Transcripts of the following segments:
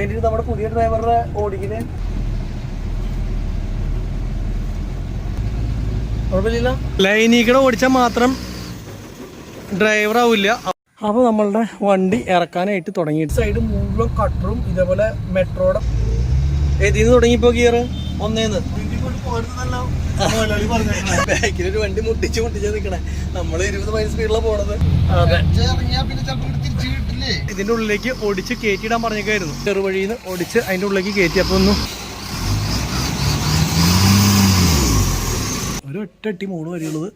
അതിന് നമ്മുടെ പുതിയ ഡ്രൈവറുടെ ഓടിക്കിന്. ലൈനീക്കടെ ഓടിച്ചാൽ മാത്രം ഡ്രൈവർ ആവില്ല. അപ്പോൾ നമ്മളുടെ വണ്ടി ഇറക്കാനായിട്ട് തുടങ്ങി സൈഡ് മുഴുവൻ കട്ടറും ഇതേപോലെ മെട്രോയുടെ ഏതിന്ന് തുടങ്ങിപ്പോ ഗിയർ ഒന്നേന്ന്. ബാക്കിലൊരു വണ്ടി മുട്ടിച്ച് മുട്ടിച്ച് നിൽക്കണേ നമ്മൾ ഇരുപത് മൈൽ സ്പീഡിലാണ് പോണത്. അതെ. ഇറങ്ങിയാ പിന്നെ ചിലപ്പോൾ തിരിച്ചു ഇതിന്റെ ഉള്ളിലേക്ക് ഒടിച്ച് കയറ്റിയിടാൻ പറഞ്ഞേക്കായിരുന്നു ചെറുവഴിയിൽ ഒടിച്ച് അതിന്റെ ഉള്ളിലേക്ക് കയറ്റി അപ്പൊ ഒന്ന് ഒരു ഒറ്റട്ടി മൂന്ന് വരെയുള്ളത്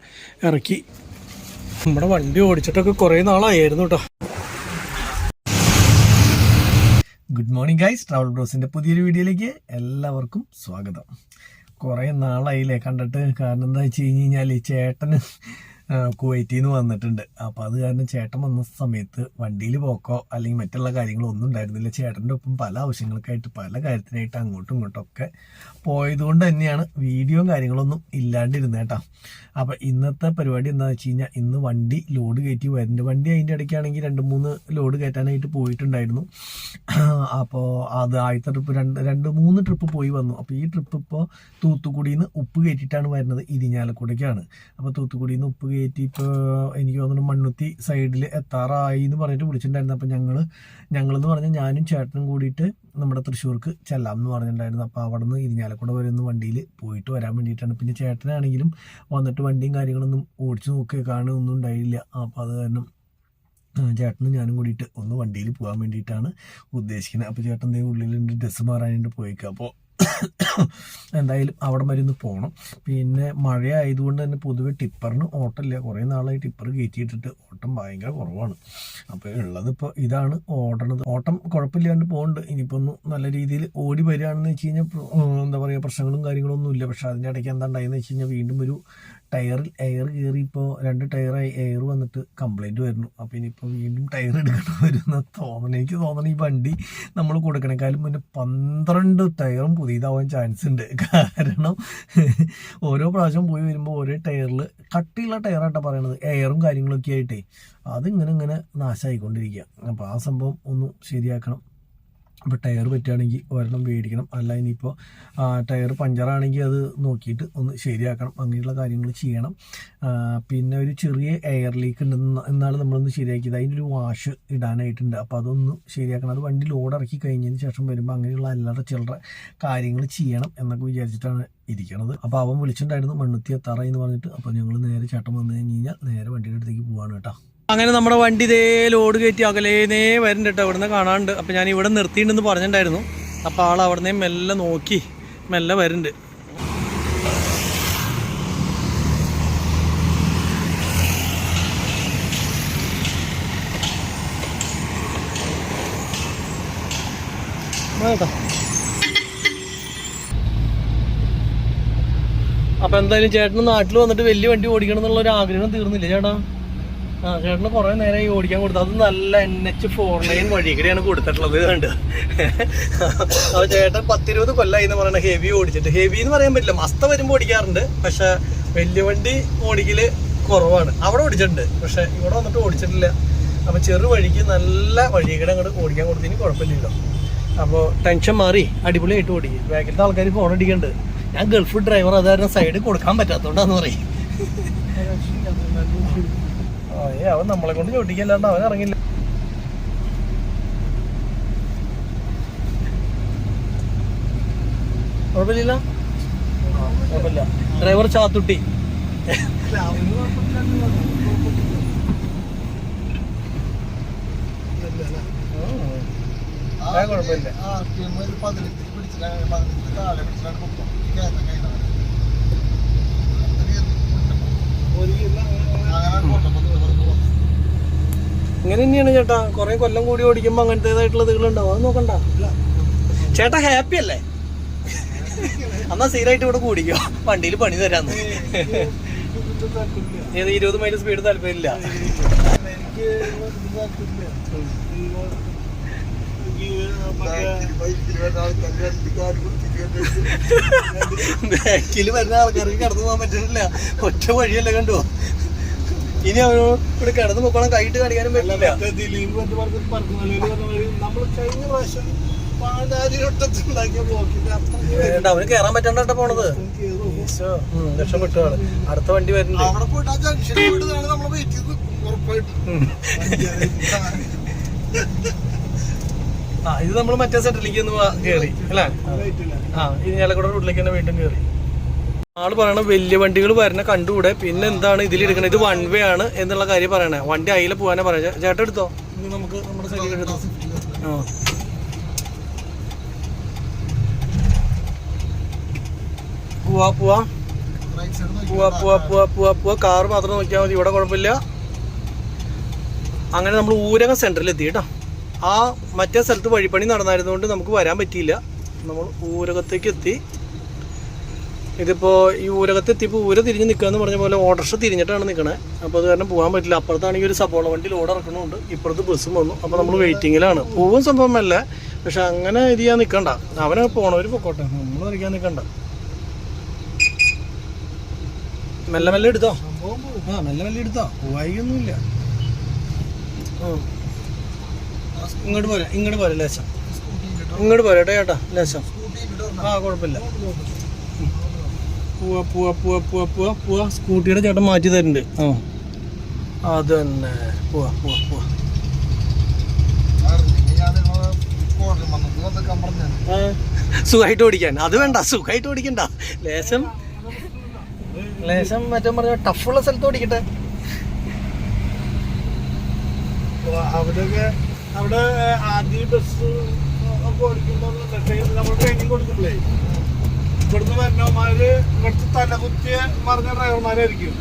ഇറക്കി. നമ്മുടെ വണ്ടി ഓടിച്ചിട്ടൊക്കെ കുറേ നാളായിരുന്നു കേട്ടോ ഗുഡ് മോർണിംഗ് ഗൈസ് ട്രാവൽ ബ്രോസിന്റെ പുതിയൊരു വീഡിയോയിലേക്ക് എല്ലാവർക്കും സ്വാഗതം. കുറേ നാളായില്ലേ കണ്ടിട്ട്. കാരണം എന്താ വെച്ച് കഴിഞ്ഞ് കഴിഞ്ഞാൽ ചേട്ടന് കുവൈറ്റിൽ നിന്ന് വന്നിട്ടുണ്ട്. അപ്പോൾ അത് കാരണം ചേട്ടൻ വന്ന സമയത്ത് വണ്ടിയിൽ പോക്കോ അല്ലെങ്കിൽ മറ്റുള്ള കാര്യങ്ങളോ ഒന്നും ഉണ്ടായിരുന്നില്ല. ചേട്ടന്റെ ഒപ്പം പല ആവശ്യങ്ങൾക്കായിട്ട് പല കാര്യത്തിനായിട്ട് അങ്ങോട്ടും ഇങ്ങോട്ടും ഒക്കെ പോയതുകൊണ്ട് തന്നെയാണ് വീഡിയോയും കാര്യങ്ങളൊന്നും ഇല്ലാണ്ടിരുന്നത് കേട്ടോ. അപ്പോൾ ഇന്നത്തെ പരിപാടി എന്താണെന്ന് വെച്ച് കഴിഞ്ഞാൽ ഇന്ന് വണ്ടി ലോഡ് കയറ്റി വരുന്നുണ്ട് വണ്ടി അതിന്റെ ഇടയ്ക്കാണെങ്കിൽ രണ്ട് മൂന്ന് ലോഡ് കയറ്റാനായിട്ട് പോയിട്ടുണ്ടായിരുന്നു. അപ്പോൾ അത് ആദ്യത്തെ ട്രിപ്പ് രണ്ട് രണ്ട് മൂന്ന് ട്രിപ്പ് പോയി വന്നു. അപ്പോൾ ഈ ട്രിപ്പ് ഇപ്പോൾ തൂത്തുക്കുടിയിൽ നിന്ന് ഉപ്പ് കയറ്റിയിട്ടാണ് വരുന്നത് ഇരിഞ്ഞാലക്കുടയ്ക്കാണ്. അപ്പോൾ തൂത്തുക്കുടിയിൽ നിന്ന് ഉപ്പ് കയറ്റി ഇപ്പോൾ എനിക്ക് തോന്നുന്നു മണ്ണുത്തി സൈഡിൽ എത്താറായി എന്ന് പറഞ്ഞിട്ട് വിളിച്ചിട്ടുണ്ടായിരുന്നു. അപ്പോൾ ഞങ്ങൾ ഞങ്ങളെന്ന് പറഞ്ഞാൽ ഞാനും ചേട്ടനും കൂടിയിട്ട് നമ്മുടെ തൃശ്ശൂർക്ക് ചെല്ലാം എന്ന് പറഞ്ഞിട്ടുണ്ടായിരുന്നു. അപ്പോൾ അവിടെ നിന്ന് ഇരിഞ്ഞാലക്കുട വരെ ഒന്ന് വണ്ടിയിൽ പോയിട്ട് വരാൻ വേണ്ടിയിട്ടാണ്. പിന്നെ ചേട്ടനാണെങ്കിലും വന്നിട്ട് വണ്ടിയും കാര്യങ്ങളൊന്നും ഓടിച്ചു നോക്കുക കാണുക ഒന്നും ഉണ്ടായില്ല. അപ്പോൾ അത് കാരണം ചേട്ടനും ഞാനും കൂടിയിട്ട് ഒന്ന് വണ്ടിയിൽ പോകാൻ വേണ്ടിയിട്ടാണ് ഉദ്ദേശിക്കുന്നത്. അപ്പോൾ ചേട്ടൻ ഉള്ളിലുണ്ട് ഡ്രസ്സ് മാറാനായിട്ട് പോയിക്കാം അപ്പോൾ എന്തായാലും അവിടെ വരെ ഒന്ന് പോകണം പിന്നെ മഴ ആയതുകൊണ്ട് തന്നെ പൊതുവെ ടിപ്പറിന് ഓട്ടമില്ല. കുറേ നാളായി ടിപ്പർ കയറ്റിയിട്ടിട്ട് ഓട്ടം ഭയങ്കര കുറവാണ്. അപ്പോൾ ഉള്ളതിപ്പോൾ ഇതാണ് ഓടണത്. ഓട്ടം കുഴപ്പമില്ലാണ്ട് പോകുന്നുണ്ട് ഇനിയിപ്പോൾ ഒന്ന് നല്ല രീതിയിൽ ഓടി വരികയാണെന്ന് വെച്ച് കഴിഞ്ഞാൽ എന്താ പറയുക പ്രശ്നങ്ങളും കാര്യങ്ങളൊന്നും ഇല്ല പക്ഷേ അതിന്റെ ഇടയ്ക്ക് എന്താ ഉണ്ടായെന്ന് വെച്ച് കഴിഞ്ഞാൽ വീണ്ടും ഒരു ടയറിൽ എയർ കയറി ഇപ്പോൾ രണ്ട് ടയറായി എയർ വന്നിട്ട് കംപ്ലൈന്റ് വരുന്നു. അപ്പോൾ ഇനിയിപ്പോൾ വീണ്ടും ടയർ എടുക്കണം വരുന്ന തോന്നണം എനിക്ക് തോന്നണം ഈ വണ്ടി നമ്മൾ കൊടുക്കണേക്കാളും പിന്നെ പന്ത്രണ്ട് ടയറും പുതിയതാവാൻ ചാൻസ് ഉണ്ട്. കാരണം ഓരോ പ്രാവശ്യം പോയി വരുമ്പോൾ ഓരോ ടയറിൽ കട്ടിയുള്ള ടയറായിട്ടാണ് പറയണത് എയറും കാര്യങ്ങളൊക്കെ ആയിട്ടേ. അതിങ്ങനെ ഇങ്ങനെ നാശമായിക്കൊണ്ടിരിക്കുക അപ്പോൾ ആ സംഭവം ഒന്ന് ശരിയാക്കണം. അപ്പോൾ ടയർ പറ്റുകയാണെങ്കിൽ ഒരെണ്ണം മേടിക്കണം. അല്ല ഇനിയിപ്പോൾ ടയർ പഞ്ചറാണെങ്കിൽ അത് നോക്കിയിട്ട് ഒന്ന് ശരിയാക്കണം. അങ്ങനെയുള്ള കാര്യങ്ങൾ ചെയ്യണം. പിന്നെ ഒരു ചെറിയ എയർ ലീക്ക് ഉണ്ടെന്ന് എന്നാണ് നമ്മളൊന്ന് ശരിയാക്കിയത്. അതിന്റെ ഒരു വാഷ് ഇടാനായിട്ടുണ്ട്. അപ്പോൾ അതൊന്ന് ശരിയാക്കണം. അത് വണ്ടി ലോഡ് ഇറക്കി കഴിഞ്ഞതിന് ശേഷം വരുമ്പോൾ അങ്ങനെയുള്ള അല്ലാതെ ചില്ലറ കാര്യങ്ങൾ ചെയ്യണം എന്നൊക്കെ വിചാരിച്ചിട്ടാണ് ഇരിക്കണത്. അപ്പോൾ അവൻ വിളിച്ചിട്ടുണ്ടായിരുന്നു മണ്ണുത്തി എത്താറായി എന്ന് പറഞ്ഞിട്ട്. അപ്പോൾ ഞങ്ങൾ നേരെ ചേട്ടൻ വന്നു കഴിഞ്ഞ് കഴിഞ്ഞാൽ നേരെ വണ്ടിയുടെ അടുത്തേക്ക് പോവാണ് കേട്ടോ. അങ്ങനെ നമ്മുടെ വണ്ടി ഇതേ ലോഡ് കയറ്റി അകലേനേ വരുന്നുണ്ട് ഇവിടുന്ന് കാണാണ്ട്. അപ്പം ഞാൻ ഇവിടെ നിർത്തിയിട്ടുണ്ടെന്ന് പറഞ്ഞിട്ടുണ്ടായിരുന്നു അപ്പോൾ ആൾ അവിടുന്ന് മെല്ലെ നോക്കി മെല്ലെ വരുന്നുണ്ട് അപ്പൊ എന്തായാലും ചേട്ടന് നാട്ടിൽ വന്നിട്ട് വലിയ വണ്ടി ഓടിക്കണം എന്നുള്ള ഒരു ആഗ്രഹം തീർന്നില്ല ചേട്ടാ? ചേട്ടന് കുറെ നേരം ഈ ഓടിക്കാൻ കൊടുത്തത്. അത് നല്ല എൻ എച്ച് ഫോർ ലൈൻ വഴി കൂടെയാണ് കൊടുത്തിട്ടുള്ളത് കണ്ട്? അപ്പൊ ചേട്ടൻ പത്തിരുപത് കൊല്ലായി എന്ന് പറയുന്നത് ഹെവി ഓടിച്ചിട്ട്. ഹെവി എന്ന് പറയാൻ പറ്റില്ല. മസ്ത വരുമ്പോ ഓടിക്കാറുണ്ട്. പക്ഷെ വലിയ വണ്ടി ഓടിക്കൽ കുറവാണ്. അവിടെ ഓടിച്ചിട്ടുണ്ട്. പക്ഷെ ഇവിടെ വന്നിട്ട് ഓടിച്ചിട്ടില്ല. അപ്പൊ ചെറു വഴിക്ക് നല്ല വഴിയുടെ അങ്ങോട്ട് ഓടിക്കാൻ കൊടുത്തതിന് കുഴപ്പമില്ലല്ലോ. അപ്പോൾ ടെൻഷൻ മാറി. അടിപൊളിയായിട്ട് ഓടിക്കും ബാക്കിലത്തെ ആൾക്കാർ ഫോൺ അടിക്കുന്നുണ്ട് ഞാൻ ഗൾഫ് ഡ്രൈവർ അതായിരുന്നു. സൈഡിൽ സൈഡ് കൊടുക്കാൻ പറ്റാത്തോണ്ടാന്ന് പറയും. ഏ അവൻ നമ്മളെ കൊണ്ട് ചോട്ടിക്കല്ലാണ്ട് അവൻ ഇറങ്ങില്ല. കുഴപ്പമില്ല കുഴപ്പമില്ല. ഡ്രൈവർ ചാത്തുട്ടി. കുഴപ്പമില്ല. ഒരു താഴെ പിടിച്ചിട്ടാണ് അങ്ങനെ. ഇങ്ങനെ തന്നെയാണ് ചേട്ടാ. കുറെ കൊല്ലം കൂടി ഓടിക്കുമ്പോ അങ്ങനത്തേതായിട്ടുള്ള ഇതുകളുണ്ടാവും. അത് നോക്കണ്ട. ചേട്ടാ ഹാപ്പി അല്ലേ? എന്നാ സ്ഥിരമായിട്ട് ഇവിടെ കൂടിക്കോ. വണ്ടിയിൽ പണി തരാന്ന്. ഏത് ഇരുപത് മൈൽ സ്പീഡ് താല്പര്യമില്ല. ബാക്കിൽ വരുന്ന ആൾക്കാർക്ക് കടന്നു പോകാൻ പറ്റുന്നില്ല. ഒറ്റ വഴിയല്ല കണ്ടോ ഇനി അവനോട് ഇവിടെ കിടന്നു പോക്കണം കൈയിട്ട് കാണിക്കാനും പറ്റില്ല. ദിലീപ് എന്ന് പറഞ്ഞ നമ്മൾ കഴിഞ്ഞ പ്രാവശ്യം അവന് കേറാൻ പറ്റാണ്ടാ പോണത്. രക്ഷപ്പെട്ടാണ് അടുത്ത വണ്ടി വരുന്നത് അവിടെ പോയിട്ട് ആ ജംഗ്ഷനിൽ പോയിട്ടാണ് നമ്മളെ വെയിറ്റ് ചെയ്ത് ഉറപ്പായിട്ട്. ആ ഇത് നമ്മൾ മറ്റേ സെറ്റിലേക്ക് ഒന്ന് കയറി കേറി അല്ലേ? ആ ഇനി ഞാലക്കുട റൂട്ടിലേക്ക് തന്നെ വീണ്ടും കേറി. ആൾ പറയണ വലിയ വണ്ടികൾ വരണ കണ്ടുകൂടെ? പിന്നെ എന്താണ് ഇതിൽ എടുക്കണത് ഇത് വൺ വേ ആണ് എന്നുള്ള കാര്യം പറയണേ. വണ്ടി അതിലെ പോകാനാ പറയാ. ചേട്ടൻ എടുത്തോ? നമുക്ക് നമ്മുടെ സൈഡിൽ എടുത്തോ? കാർ മാത്രം നോക്കിയാൽ മതി. ഇവിടെ കുഴപ്പമില്ല. അങ്ങനെ നമ്മൾ ഊരകം സെന്ററിൽ എത്തി കേട്ടോ. ആ മറ്റേ സ്ഥലത്ത് വഴിപ്പണി നടന്നായിരുന്നുകൊണ്ട് നമുക്ക് വരാൻ പറ്റിയില്ല. നമ്മൾ ഊരകത്തേക്ക് എത്തി. ഇതിപ്പോൾ ഈ ഊരകത്ത് എത്തിയപ്പോൾ ഊര തിരിഞ്ഞ് നിൽക്കുക എന്ന് പറഞ്ഞ പോലെ ഓട്ടർഷ തിരിഞ്ഞിട്ടാണ് നിൽക്കണേ അപ്പോൾ അത് കാരണം പോകാൻ പറ്റില്ല. അപ്പുറത്താണെങ്കിൽ ഒരു സബോള വണ്ടി ലോഡ് ഇറക്കണമുണ്ട് ഇപ്പുറത്ത് ബസ്സും വന്നു. അപ്പോൾ നമ്മൾ വെയിറ്റിങ്ങിലാണ് പോവും സംഭവമല്ല. പക്ഷെ അങ്ങനെ ഇത് ചെയ്യാൻ നിൽക്കണ്ട അവനെ പോണവർ പൊക്കോട്ടെ. നമ്മൾ നിൽക്കാൻ നിൽക്കണ്ട മെല്ലെ മെല്ലെ എടുത്തോ? ആ മെല്ലെ മെല്ലെ എടുത്തോ. വൈകൊന്നുമില്ല ഇങ്ങോട്ട് പോരാ. ഇങ്ങോട്ട് പോരാ ലേശം. ഇങ്ങോട്ട് പോരെ ചേട്ടാ ലേശം. ആ കുഴപ്പമില്ല. പോവാ പോവാ പോവാ പോവാ പോവാ പോവാ. സ്കൂട്ടിയുടെ ചേട്ടൻ മാറ്റി തരുന്നുണ്ട് ആ. അത് തന്നെ പോവാ പോവാ. പോവാ സുഖമായിട്ട് ഓടിക്കാൻ. അത് വേണ്ട സുഖമായിട്ട് ഓടിക്കണ്ട. ലേശം ലേശം മറ്റേ പറഞ്ഞ ടഫുള്ള സ്ഥലത്ത് ഓടിക്കട്ടെ. അവിടെയൊക്കെ അവിടെ ആദ്യം ബസ് ഒക്കെ ഓടിക്കുമ്പോൾ നമ്മൾ ട്രെയിനിങ് കൊടുക്കുമ്പോഴേ ഇവിടുന്ന് വരുന്നവന്മാര് ഇവിടുത്തെ തലകുത്തിയ മറിഞ്ഞ ഡ്രൈവർമാരായിരിക്കും?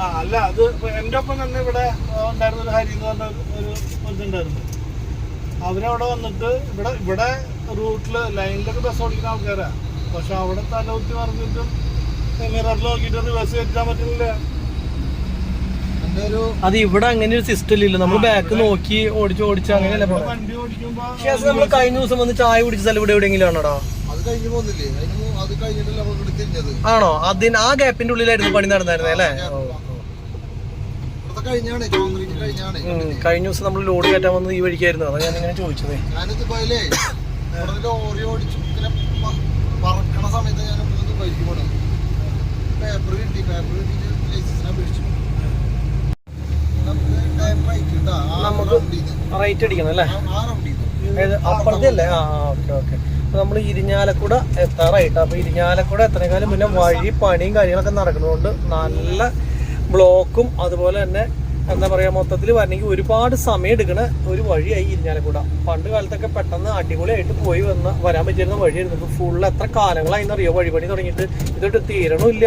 ആ അല്ല അത് എന്റെ എന്റെ ഒപ്പം തന്നെ ഇവിടെ ഉണ്ടായിരുന്ന ഒരു ഹരി എന്ന് പറഞ്ഞ ഒരു ഇതുണ്ടായിരുന്നു. അവരവിടെ വന്നിട്ട് ഇവിടെ ഇവിടെ റൂട്ടിൽ ലൈനിലൊക്കെ ബസ് ഓടിക്കുന്ന ആൾക്കാരാ. പക്ഷെ അവിടെ തലകുത്തി മറിഞ്ഞിട്ടും മിററിൽ നോക്കിയിട്ട് റിവേഴ്സ് കയറ്റാൻ പറ്റുന്നില്ല. അത് ഇവിടെ അങ്ങനെ ഒരു സിസ്റ്റം ഇല്ല നമ്മൾ ബാക്ക് നോക്കി ഓടിച്ച് ഓടിച്ച് അങ്ങനെയല്ലേ ശേഷം നമ്മൾ കഴിഞ്ഞ ദിവസം വന്ന് ചായ കുടിച്ച സ്ഥലം ഇവിടെ എവിടെയെങ്കിലും ആണോടാ? ആണോ? അതിന് ആ ഗ്യാപ്പിന്റെ ഉള്ളിലായിരുന്നു പണി നടന്നായിരുന്നേ അല്ലേ? കഴിഞ്ഞ ദിവസം നമ്മൾ ലോഡ് കയറ്റാൻ വന്നത് ഈ വഴിക്കായിരുന്നു. അതാ ഞാൻ ഇങ്ങനെ ചോദിച്ചതേ പറക്കണ സമയത്ത് ഞാൻ പേപ്പർ കിട്ടി പേപ്പർ കിട്ടിയിട്ട് ലൈസൻസിനെ പിടിച്ചു നമുക്ക് റൈറ്റ് അടിക്കണം അല്ലേ? അപ്പുറത്തെ അല്ലേ ആ ഓക്കെ ഓക്കെ. അപ്പൊ നമ്മൾ ഇരിഞ്ഞാലക്കുട എത്താറായിട്ട് അപ്പൊ ഇരിഞ്ഞാലക്കുട എത്രേക്കാളും മുന്നേ വഴി പണിയും കാര്യങ്ങളൊക്കെ നടക്കുന്നതുകൊണ്ട് നല്ല ബ്ലോക്കും അതുപോലെ തന്നെ എന്താ പറയാ മൊത്തത്തിൽ വരണമെങ്കിൽ ഒരുപാട് സമയം എടുക്കണ ഒരു വഴിയായി ഇരിഞ്ഞാലക്കൂട പണ്ട് കാലത്തൊക്കെ പെട്ടെന്ന് അടിപൊളിയായിട്ട് പോയി വന്ന് വരാൻ പറ്റിയിരുന്ന വഴിയായിരുന്നു. ഇപ്പൊ ഫുൾ എത്ര കാലങ്ങളായി അറിയോ വഴിപണി തുടങ്ങിയിട്ട്. ഇതൊട്ട് തീരണമില്ല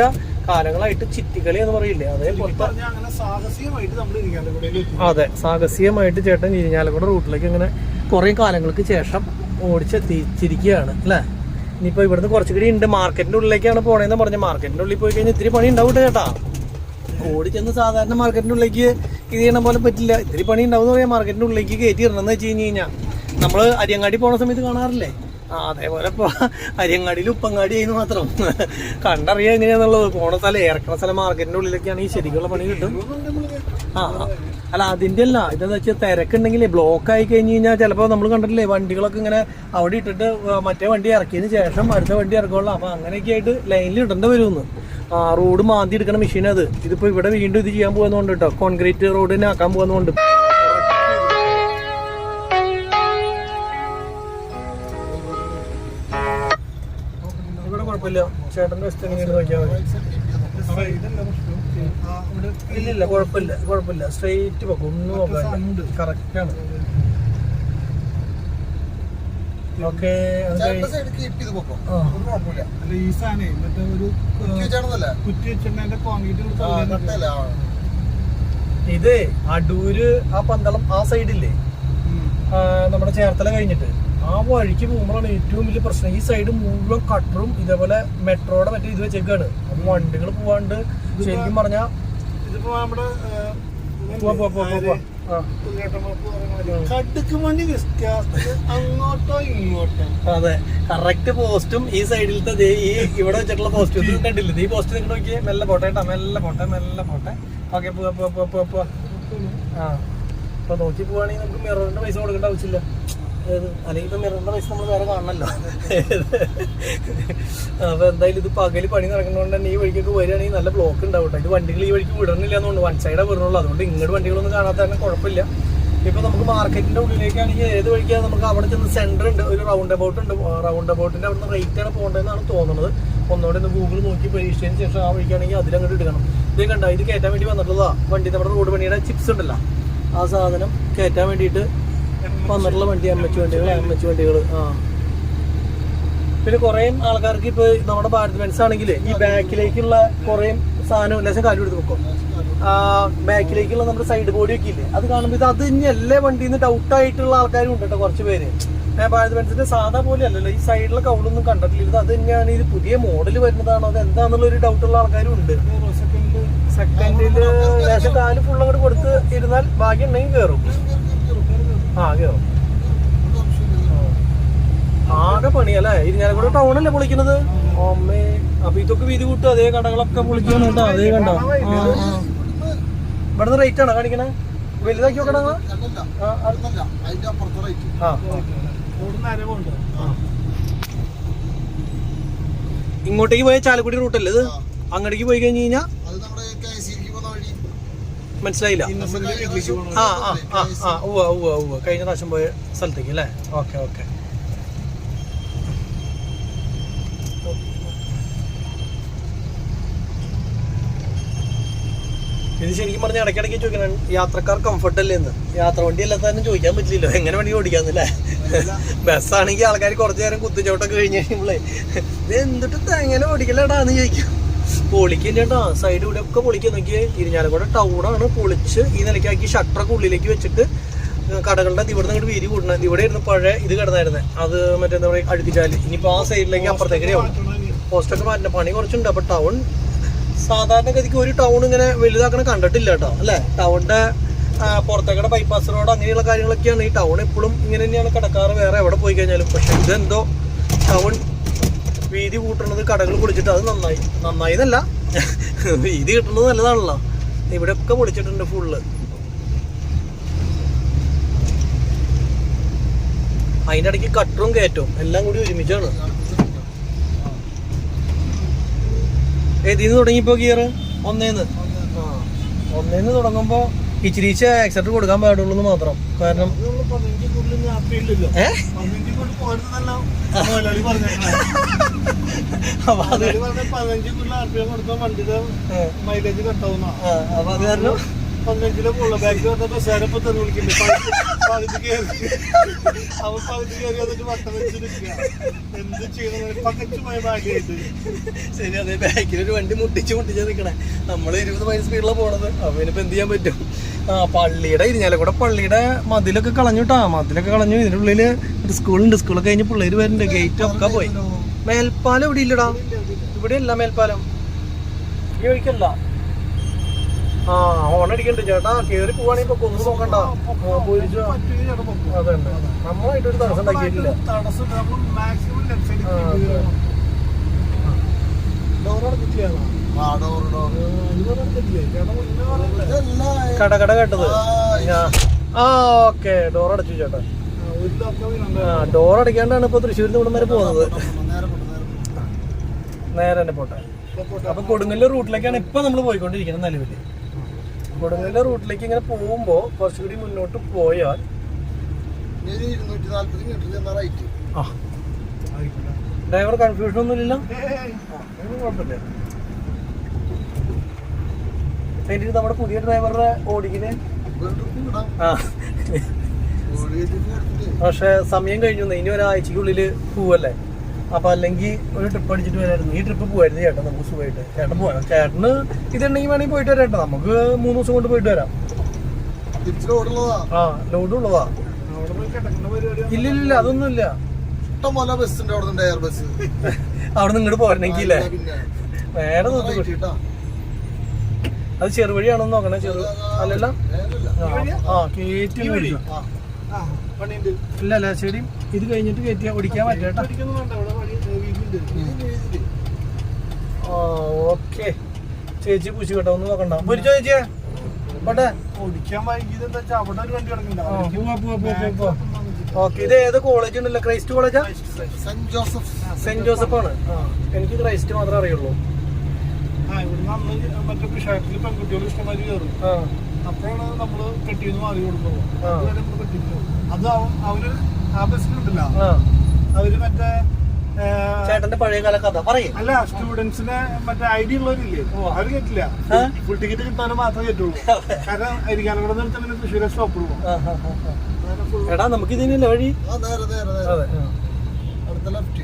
കാലങ്ങളായിട്ട് ചിറ്റിക്കളി എന്ന് പറയില്ലേ? അതേപോലെ പറഞ്ഞ അങ്ങനെ സാഹസികമായിട്ട് നമ്മൾ ഇരിക്കാണ്ട് അതെ സാഹസികമായിട്ട് ചേട്ടൻ ഇരിഞ്ഞാലക്കൂട റൂട്ടിലേക്ക് ഇങ്ങനെ കുറേ കാലങ്ങൾക്ക് ശേഷം ഓടിച്ചെത്തിച്ചിരിക്കുകയാണ് അല്ലേ? ഇനിയിപ്പോൾ ഇവിടുന്ന് കുറച്ചുകൂടി ഉണ്ട് മാർക്കറ്റിന്റെ ഉള്ളിലേക്കാണ് പോണേന്ന് പറഞ്ഞ. മാർക്കറ്റിന്റെ ഉള്ളിൽ പോയി കഴിഞ്ഞാൽ ഇത്തിരി പണി ഉണ്ടാവും കേട്ടോ ചേട്ടാ. ഓടി ചെന്ന് സാധാരണ മാർക്കറ്റിന്റെ ഉള്ളിലേക്ക് ഇത് ചെയ്യണ പോലെ പറ്റില്ല. ഇത്തിരി പണി ഉണ്ടാവും പറയാം. മാർക്കറ്റിന്റെ ഉള്ളിലേക്ക് കയറ്റി ഇടണമെന്ന് വെച്ച് കഴിഞ്ഞ് കഴിഞ്ഞാൽ നമ്മൾ അരിയങ്ങാടി പോണ സമയത്ത് കാണാറില്ലേ? ആ അതേപോലെ ഇപ്പോൾ അരിയങ്ങാടിയിൽ ഉപ്പങ്ങാടി ആയിരുന്നു മാത്രം. കണ്ടറിയാം എങ്ങനെയാണെന്നുള്ളത് പോണ സ്ഥലം ഇറക്കണ സ്ഥലം മാർക്കറ്റിന്റെ ഉള്ളിലൊക്കെയാണ് ഈ ശരിക്കുള്ള പണി കിട്ടും. ആ. അല്ല അതിന്റെ അല്ല. ഇതെന്ന് വെച്ചാൽ തിരക്കുണ്ടെങ്കിൽ ബ്ലോക്ക് ആയി കഴിഞ്ഞ് കഴിഞ്ഞാൽ ചിലപ്പോൾ നമ്മൾ കണ്ടിട്ടില്ലേ വണ്ടികളൊക്കെ ഇങ്ങനെ അവിടെ ഇട്ടിട്ട് മറ്റേ വണ്ടി ഇറക്കിയതിന് ശേഷം അടുത്ത വണ്ടി ഇറക്കുള്ളൂ. അപ്പോൾ അങ്ങനെയൊക്കെ ആയിട്ട് ലൈനിൽ ഇടേണ്ടി വരുമെന്ന് ആ റോഡ് മാന്തി എടുക്കണ മെഷീൻ അത്. ഇതിപ്പോ ഇവിടെ വീണ്ടും ഇത് ചെയ്യാൻ പോകുന്നതുകൊണ്ട് കേട്ടോ കോൺക്രീറ്റ് റോഡ് തന്നെ ആക്കാൻ പോകുന്നതുകൊണ്ട്. ഇവിടെ കുഴപ്പമില്ല. ചേട്ടന്റെ വശത്ത് എങ്ങനെയാണ് നോക്കിയാൽ മതി. ഇല്ല ഇല്ല കുഴപ്പമില്ല കുഴപ്പമില്ല. സ്ട്രെയിറ്റ് പോകും ഒന്നും നോക്കാൻ കറക്റ്റ് ആണ് ഓക്കെ സൈഡ് കീപ്പ് ചെയ്ത് പോക്കോ ആ. ഒരു കുഴപ്പമില്ല ഈ സാധനേ ഒരു കുറ്റി കോൺക്രീറ്റ്. ഇത് അടൂര് ആ പന്തളം ആ സൈഡില്ലേ? നമ്മുടെ ചേർത്തല കഴിഞ്ഞിട്ട്. ആ വഴിക്ക് പോകുമ്പോഴാണ് ഏറ്റവും വലിയ പ്രശ്നം. ഈ സൈഡ് മുഴുവൻ കട്ടറും ഇതേപോലെ മെട്രോയുടെ മറ്റേ ഇത് വെച്ചേക്കാണ്. അപ്പൊ വണ്ടികൾ പോവാണ്ട് ശരിക്കും പറഞ്ഞാ ഇതിപ്പോ നമ്മുടെ കടുക്ക് അങ്ങോട്ടോ ഇങ്ങോട്ടോ. അതെ കറക്റ്റ് പോസ്റ്റും ഈ സൈഡിലത്തെ ഈ ഇവിടെ വെച്ചിട്ടുള്ള പോസ്റ്റും ഇത് കണ്ടില്ല? ഈ പോസ്റ്റ് നിങ്ങൾ നോക്കിയേ? മെല്ലെ പോട്ടെ കേട്ടോ മെല്ലെ പോട്ടെ മെല്ലെ പോട്ടെ. ഓക്കെ പോവാ പോവാ പോവാ പോവാ ആ. അപ്പൊ നോക്കി പോവാണെങ്കിൽ നമുക്ക് മിററിന്റെ പൈസ കൊടുക്കേണ്ട ആവശ്യമില്ല. അല്ലെങ്കിൽ ഇപ്പൊ പൈസ നമ്മൾ വേറെ കാണണല്ലോ. അപ്പൊ എന്തായാലും ഇത് പകൽ പണി നടക്കുന്നതുകൊണ്ട് തന്നെ ഈ വഴിക്കൊക്കെ വരികയാണെങ്കിൽ നല്ല ബ്ലോക്ക് ഉണ്ടാവും ഇത് വണ്ടികൾ ഈ വഴിക്ക് വിടണില്ല എന്നുകൊണ്ട് വൺ സൈഡാ വിടണുള്ളൂ. അതുകൊണ്ട് ഇങ്ങോട്ട് വണ്ടികളൊന്നും കാണാത്ത തന്നെ കുഴപ്പമില്ല. ഇപ്പൊ നമുക്ക് മാർക്കറ്റിന്റെ ഉള്ളിലേക്കാണെങ്കിൽ ഏത് വഴിക്കാണ് നമുക്ക് അവിടെ ചെന്ന് സെന്റർ ഉണ്ട്. ഒരു റൗണ്ട് അബൌട്ട് ഉണ്ട്. റൗണ്ട് അബൌട്ടിന്റെ അവിടെ റേറ്റ് ആണ് പോകേണ്ടതെന്നാണ് തോന്നുന്നത് ഒന്നുകൂടെ ഒന്ന് ഗൂഗിൾ നോക്കി പരീക്ഷിച്ചതിന് ശേഷം ആ വഴിക്കാണെങ്കിൽ അതിലങ്ങോട്ട് എടുക്കണം. ഇത് കണ്ട? ഇത് കയറ്റാൻ വേണ്ടി വന്നിട്ടുള്ളതാ. വണ്ടി നമ്മുടെ റോഡ് പണിയുടെ ചിപ്സ് ഉണ്ടല്ലോ. ആ സാധനം കയറ്റാൻ വേണ്ടിയിട്ട് വന്നിട്ടുള്ള വണ്ടി അമ്മച്ചു വണ്ടികൾ അമ്മച്ചു വണ്ടികൾ ആ. പിന്നെ കുറേ ആൾക്കാർക്ക് ഇപ്പൊ നമ്മുടെ ഭാരത് ബെൻസ് ആണെങ്കിൽ ഈ ബാക്കിലേക്കുള്ള കുറേ സാധനം ലേശം കാലു എടുത്ത് വെക്കും. ബാക്കിലേക്കുള്ള നമ്മുടെ സൈഡ് ബോഡി ഒക്കെ ഇല്ലേ? അത് കാണുമ്പോൾ ഇത് അത് ഇനിയല്ലേ വണ്ടിയിൽ നിന്ന് ഡൗട്ട് ആയിട്ടുള്ള ആൾക്കാരും ഉണ്ട് കേട്ടോ കുറച്ച് പേര്. ഭാരത് ബെൻസിന്റെ സാധാ പോലെ അല്ലല്ലോ ഈ സൈഡിലെ കൗളൊന്നും കണ്ടിട്ടില്ല. ഇത് അത് തന്നെയാണ് ഇത് പുതിയ മോഡൽ വരുന്നതാണോ അത് എന്താന്നുള്ള ഒരു ഡൗട്ടുള്ള ആൾക്കാരും ഉണ്ട്. സെക്കൻഡിൽ ലേശം കാൽ ഫുള്ള് അങ്ങോട്ട് കൊടുത്ത് ഇരുന്നാൽ ഭാഗ്യം ഉണ്ടെങ്കിൽ കയറും ആ കയറും ആകെ പണിയല്ലേ? ഇരിഞ്ഞാലക്കൂടെ ടൗൺ പൊളിക്കണത് അമ്മേ. അപ്പൊ ഇതൊക്കെ വീതി കൂട്ടും അതേ കടകളൊക്കെ പൊളിക്കണം കേട്ടോ. അതേ കണ്ട. ഇവിടുന്ന് റേറ്റ് ആണോ കാണിക്കണേ? വലുതാക്കി നോക്കണ ഇങ്ങോട്ടേക്ക് പോയ ചാലക്കുടി റൂട്ടല്ലേ ഇത്? അങ്ങോട്ടേക്ക് പോയി കഴിഞ്ഞ് കഴിഞ്ഞാൽ മനസ്സിലായില്ല. ആ ആ ആ ആ ഉവ്വ ഉവ്വ ഉവ്വ. കഴിഞ്ഞ പ്രാവശ്യം പോയ സ്ഥലത്തേക്ക് അല്ലേ? Okay okay. ഇത് ശരിക്കും പറഞ്ഞാൽ ഇടയ്ക്കിടയ്ക്ക് ചോദിക്കണം യാത്രക്കാർ കംഫർട്ട് അല്ലേ എന്ന്? യാത്ര വണ്ടി അല്ലാത്തതിനും ചോദിക്കാൻ പറ്റില്ലല്ലോ. എങ്ങനെ വണ്ടി ഓടിക്കാന്നല്ലേ ബസ്സാണെങ്കിൽ ആൾക്കാർ കുറച്ചു നേരം കുത്തിച്ചോട്ടൊക്കെ കഴിഞ്ഞ് കഴിയുമ്പോളേ ഇത് എന്തിട്ട് എങ്ങനെ ഓടിക്കലടാന്ന് ചോദിക്കും. പൊളിക്കും ചേട്ടാ സൈഡ് കൂടെ ഒക്കെ പൊളിക്കാൻ നോക്കിയേ ഇരിഞ്ഞാലക്കുട ടൗണാണ് പൊളിച്ച് ഈ നിലയ്ക്കാക്കി ഷട്ടറൊക്കെ ഉള്ളിലേക്ക് വെച്ചിട്ട് കടകളുടെ ഇവിടെ നിന്ന് വീതി കൂട്ടണം ഇവിടെ ഇരുന്ന് പഴയ ഇത് കിടന്നായിരുന്നേ. അത് മറ്റേ എന്താ പറയുക അഴുത്തിച്ചാൽ ഇനിയിപ്പോ ആ സൈഡിലേക്ക് അപ്പുറത്തേക്ക് പോസ്റ്റൊക്കെ മാറ്റണം. പണി കുറച്ചുണ്ട്. അപ്പൊ ടൗൺ സാധാരണഗതിക്ക് ഒരു ടൗൺ ഇങ്ങനെ വലുതാക്കണ കണ്ടിട്ടില്ല കേട്ടോ അല്ലെ? ടൗണിന്റെ പുറത്തേക്കടെ ബൈപ്പാസ് റോഡ് അങ്ങനെയുള്ള കാര്യങ്ങളൊക്കെയാണ് ഈ ടൗൺ എപ്പോഴും ഇങ്ങനെ തന്നെയാണ് കിടക്കാറ്. വേറെ എവിടെ പോയി കഴിഞ്ഞാലും. പക്ഷെ ഇതെന്തോ ടൗൺ വീതി കൂട്ടുന്നത് കടകൾ പൊളിച്ചിട്ട് അത് നന്നായി. നന്നായി എന്നല്ല വീതി കിട്ടുന്നത് നല്ലതാണല്ലോ. ഇവിടെയൊക്കെ പൊളിച്ചിട്ടുണ്ട് ഫുള്ള് അതിന്റെ ഇടയ്ക്ക് കട്ടറും കയറ്റവും എല്ലാം കൂടി ഒരുമിച്ചാണ്. ഏതിന്ന് തുടങ്ങിയപ്പോ ഗിയർ ഒന്നേന്ന്. ആ ഒന്നേന്ന് തുടങ്ങുമ്പോ ഇച്ചിരി ആക്സെപ്റ്റ് കൊടുക്കാൻ പാടുള്ളൂ മാത്രം. കാരണം മൈലേജ് എന്ത് ചെയ്യണം ശരി അതെ ബാക്കിൽ ഒരു വണ്ടി മുട്ടിച്ച് മുട്ടിച്ച് നിൽക്കണേ നമ്മൾ ഇരുപത് മൈൽ സ്പീഡിലാണ് പോണത് അപ്പൊ ഇനിയിപ്പോ എന്ത് ചെയ്യാൻ പറ്റും ആ പള്ളിയുടെ ഇരിഞ്ഞാലക്കൂടെ പള്ളിയുടെ മതിലൊക്കെ കളഞ്ഞു കേട്ടാ മതിലൊക്കെ കളഞ്ഞു. ഇതിന്റെ ഉള്ളിൽ ഒരു സ്കൂളുണ്ട്. സ്കൂളൊക്കെ കഴിഞ്ഞ് പിള്ളേര് വരുന്നുണ്ട്. ഗേറ്റ് ഒക്കെ പോയി. മേൽപ്പാലം ഇവിടെ ഇല്ലടാ. ഇവിടെ ഇല്ല മേൽപ്പാലം. ചോദിക്കല്ല ആ ഓണടിക്കണ്ട് ചേട്ടാ. കേറി പോവാണെങ്കിൽ ഒന്നും നോക്കണ്ട അതെ തടസ്സം ഉണ്ടാക്കിയിട്ടില്ല. തടസ്സം. ഡോറോടെ കട കട കേട്ടത്? ആ. ഓക്കെ. ഡോർ അടച്ചു ചേട്ടാ. ആ, ഡോർ അടയ്ക്കാണ്ടാണ് ഇപ്പൊ തൃശ്ശൂരിൽ നിന്ന് ഇവിടം വരെ പോകുന്നത് നേരെ തന്നെ പോട്ടെ. അപ്പൊ കൊടുങ്ങല്ലൂർ റൂട്ടിലേക്കാണ് ഇപ്പൊ നമ്മൾ പോയിക്കൊണ്ടിരിക്കുന്നത് നിലവിൽ കൊടുങ്ങല്ല റൂട്ടിലേക്ക് ഇങ്ങനെ പോകുമ്പോ കുറച്ചുകൂടി മുന്നോട്ട് പോയാൽ ഡ്രൈവർ കൺഫ്യൂഷൻ ഒന്നുമില്ലല്ലോ? കുഴപ്പമില്ല എന്നിട്ട് നമ്മുടെ പുതിയ ഡ്രൈവറുടെ ഓടിക്കിന് പക്ഷെ സമയം കഴിഞ്ഞു. ഇനി ഒരാഴ്ചക്കുള്ളിൽ പോവല്ലേ? അപ്പൊ അല്ലെങ്കിൽ ഒരു ട്രിപ്പ് അടിച്ചിട്ട് വരായിരുന്നു. ഈ ട്രിപ്പ് പോയായിരുന്നു ചേട്ടൻ. നമുക്ക് സുഖമായിട്ട്. ചേട്ടൻ പോയാ ചേട്ടന് ഇതുണ്ടെങ്കിൽ വേണമെങ്കിൽ പോയിട്ട് വരാം ചേട്ടാ നമുക്ക് മൂന്ന് ദിവസം കൊണ്ട് പോയിട്ട് വരാം. ആ ലോഡ് ഉള്ളതാ. ഇല്ല ഇല്ല അതൊന്നുമില്ല. അതൊന്നും ഇല്ല ഇഷ്ടംപോലെ ബസ് ഉണ്ട് അവിടെ എയർ ബസ് അവിടെ നിന്ന് ഇങ്ങോട്ട് പോരണമെങ്കിൽ ഇല്ലേ? നേരെ നോക്കി അത് ചെറുവഴിയാണെന്ന് നോക്കണേ ചെറു അല്ലല്ല? ആ, പണിയുണ്ട്. ഇല്ല അല്ല ശരി. ഇത് കഴിഞ്ഞിട്ട് കയറ്റിയാ ഓടിക്കാൻ പറ്റാ ആ ഓക്കെ. ചേച്ചി പൂച്ചി കേട്ടോ ഒന്ന് നോക്കണ്ട. പൊരിച്ചോ ചേച്ചിയെ? പോട്ടെ. ഓടിക്കാൻ വൈകിയത് എന്താ വെച്ചാൽ അവിടെ ഒരു വണ്ടി കിടക്കുന്നുണ്ട്. ആ, അവിടേക്ക് പോവാ, പോവാ, പോവാ, back പോവാ. ഒന്നും വന്നിട്ടില്ല. ഓക്കെ ഇത് ഏത് കോളേജ് ഉണ്ടല്ലോ? ക്രൈസ്റ്റ് കോളേജാ സെന്റ് ജോസഫ്. സെന്റ് ജോസഫ് ആണ് എനിക്ക് ക്രൈസ്റ്റ് മാത്രമേ അറിയുള്ളൂ. ആ ഇവിടുന്ന് അന്ന് മറ്റേ പിഷാട്ടിൽ പെൺകുട്ടികൾ ഇഷ്ടമാതിരി കയറും. അപ്പോഴാണ് നമ്മൾ കെട്ടിന്ന് മാറി കൊടുക്കുന്നത്. അതുവരെ നമ്മൾ കെട്ടിയിട്ട് അത് അവർ ആ ബസ്സിലുണ്ടല്ലോ. അവർ മറ്റേ ചേട്ടന്റെ പഴയ കാല കഥ പറയും. അല്ല സ്റ്റുഡൻസിന് മറ്റേ ഐഡിയ ഉള്ളവരില്ലേ? അവർ കേട്ടില്ല. ഫുൾ ടിക്കറ്റ് കിട്ടാൻ മാത്രമേ കേട്ടുള്ളൂ. കാരണം അരിക്കാനവിടെ നിർത്താൻ പിന്നെ തൃശ്ശൂരെ full എടാ നമുക്ക് ഇതിനല്ലേ വഴി? ആ നേരെ നേരെ നേരെ. അതെ അടുത്ത ലെഫ്റ്റ്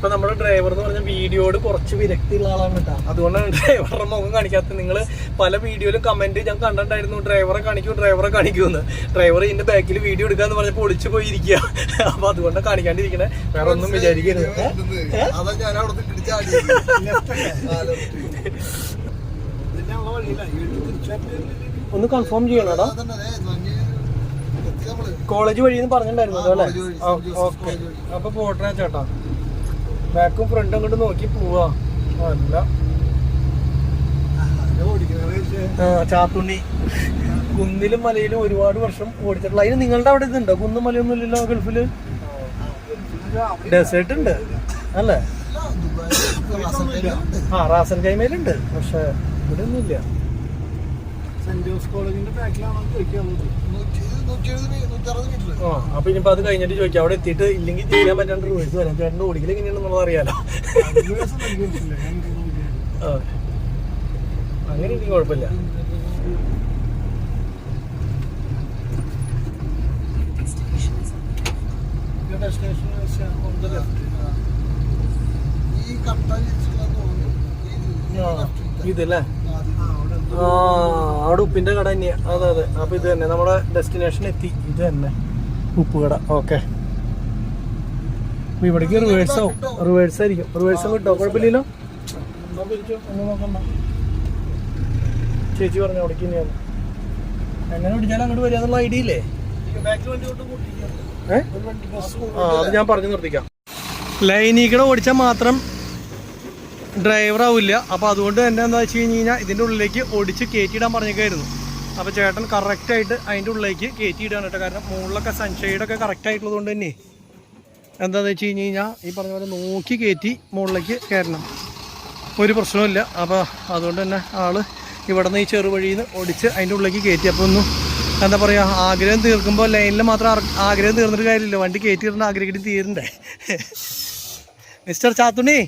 ഇപ്പൊ നമ്മുടെ ഡ്രൈവർ എന്ന് പറഞ്ഞ വീഡിയോയോട് കുറച്ച് വിരക്തി ഉള്ള ആളാണ് കേട്ടോ. അതുകൊണ്ടാണ് ഡ്രൈവറുടെ മുഖം കാണിക്കാത്തത്. നിങ്ങൾ പല വീഡിയോയിലും കമന്റ് ഞാൻ കണ്ടിട്ടുണ്ടായിരുന്നു. ഡ്രൈവറെ കാണിക്കൂ ഡ്രൈവറെ കാണിക്കൂന്ന് ഡ്രൈവർ ഇതിന്റെ ബാക്കിൽ വീഡിയോ എടുക്കാന്ന് പറഞ്ഞപ്പോ ഒളിച്ചു പോയിരിക്കുക അപ്പൊ അതുകൊണ്ട് കാണിക്കാണ്ടിരിക്കണേ. വേറെ ഒന്നും വിചാരിക്കരുത്. ഒന്ന് കൺഫേം ചെയ്യണോടാ കോളേജ് വഴി പറഞ്ഞിട്ടുണ്ടായിരുന്നു അല്ലേ ഓക്കെ അപ്പൊ പോട്ടെ ചേട്ടാ. ബാക്കും ഫ്രണ്ടും അങ്ങോട്ട് നോക്കി പോവാ. അല്ല. ചാത്തുണ്ണി. കുന്നിലും മലയിലും ഒരുപാട് വർഷം ഓടിച്ചിട്ടുള്ള അതിന് നിങ്ങളുടെ അവിടെ ഇതുണ്ടോ? കുന്നും മലയൊന്നും ഇല്ലല്ലോ ഗൾഫിൽ ഡെസേർട്ട് ഉണ്ട്. അല്ലേ. ആ റാസൽ കൈമയിലുണ്ട്. പക്ഷെ ഇവിടെ ഒന്നുമില്ല സെന്റ് ജോസ് കോളേജിന്റെ ബാക്കിലാണോ ചോദിക്കാനുള്ളത് ആ അപ്പൊ ഇനിയിപ്പോ അത് കഴിഞ്ഞിട്ട് ചോദിക്കാം അവിടെ എത്തിയിട്ട് ഇല്ലെങ്കിൽ ചെയ്യാൻ പറ്റാണ്ട് റിവേഴ്സ് വരാം ചേട്ടന്റെ ഓടിക്കൽ എങ്ങനെയാണെന്നുള്ളത് അറിയാലോ. അങ്ങനെ ഇനി കുഴപ്പമില്ല. ഇതല്ലേ. ആ അവിടെ ഉപ്പിന്റെ കട തന്നെയാ. അതെ അതെ. അപ്പൊ ഇത് തന്നെ നമ്മുടെ ഡെസ്റ്റിനേഷൻ എത്തി. ഇത് തന്നെ. ഉപ്പ് കട ഓക്കെ ഇവിടേക്ക് റിവേഴ്സ് ആവും. റിവേഴ്സ് ആയിരിക്കും. റിവേഴ്സ് കിട്ടോ കുഴപ്പമില്ലല്ലോ? ചേച്ചി പറഞ്ഞു അവിടേക്ക് തന്നെയാണ് എങ്ങനെ പിടിച്ചാലും അങ്ങോട്ട് വരിക എന്നുള്ള ഐഡിയ ഇല്ലേ? ആ അത് ഞാൻ പറഞ്ഞു നിർത്തിക്കാം. ലൈനിക്കടെ ഓടിച്ചാൽ മാത്രം ഡ്രൈവർ ആവില്ല അപ്പോൾ അതുകൊണ്ട് തന്നെ എന്താ വെച്ച് കഴിഞ്ഞ് കഴിഞ്ഞാൽ ഇതിന്റെ ഉള്ളിലേക്ക് ഓടിച്ച് കയറ്റിയിടാൻ പറഞ്ഞേക്കായിരുന്നു. അപ്പോൾ ചേട്ടൻ കറക്റ്റായിട്ട് അതിന്റെ ഉള്ളിലേക്ക് കയറ്റിയിടാണ് കേട്ടോ. കാരണം മുകളിലൊക്കെ സൺഷെയ്ഡൊക്കെ കറക്റ്റ് ആയിട്ടുള്ളത് കൊണ്ട് തന്നെ. എന്താണെന്ന് വെച്ച് കഴിഞ്ഞ് കഴിഞ്ഞാൽ ഈ പറഞ്ഞ പോലെ നോക്കി കയറ്റി മുകളിലേക്ക് കയറണം. ഒരു പ്രശ്നമില്ല അപ്പോൾ അതുകൊണ്ട് തന്നെ ആൾ ഇവിടെ നിന്ന് ഈ ചെറുവഴിയിൽ നിന്ന് ഓടിച്ച് അതിന്റെ ഉള്ളിലേക്ക് കയറ്റി അപ്പോൾ ഒന്നും എന്താ പറയുക ആഗ്രഹം തീർക്കുമ്പോൾ ലൈനിൽ മാത്രം ആഗ്രഹം തീർന്നിട്ട് കാര്യമില്ല. വണ്ടി കയറ്റി ഇടുന്ന ആഗ്രഹിച്ചിട്ട് തീരണ്ടേ. മിസ്റ്റർ ചാത്തുണി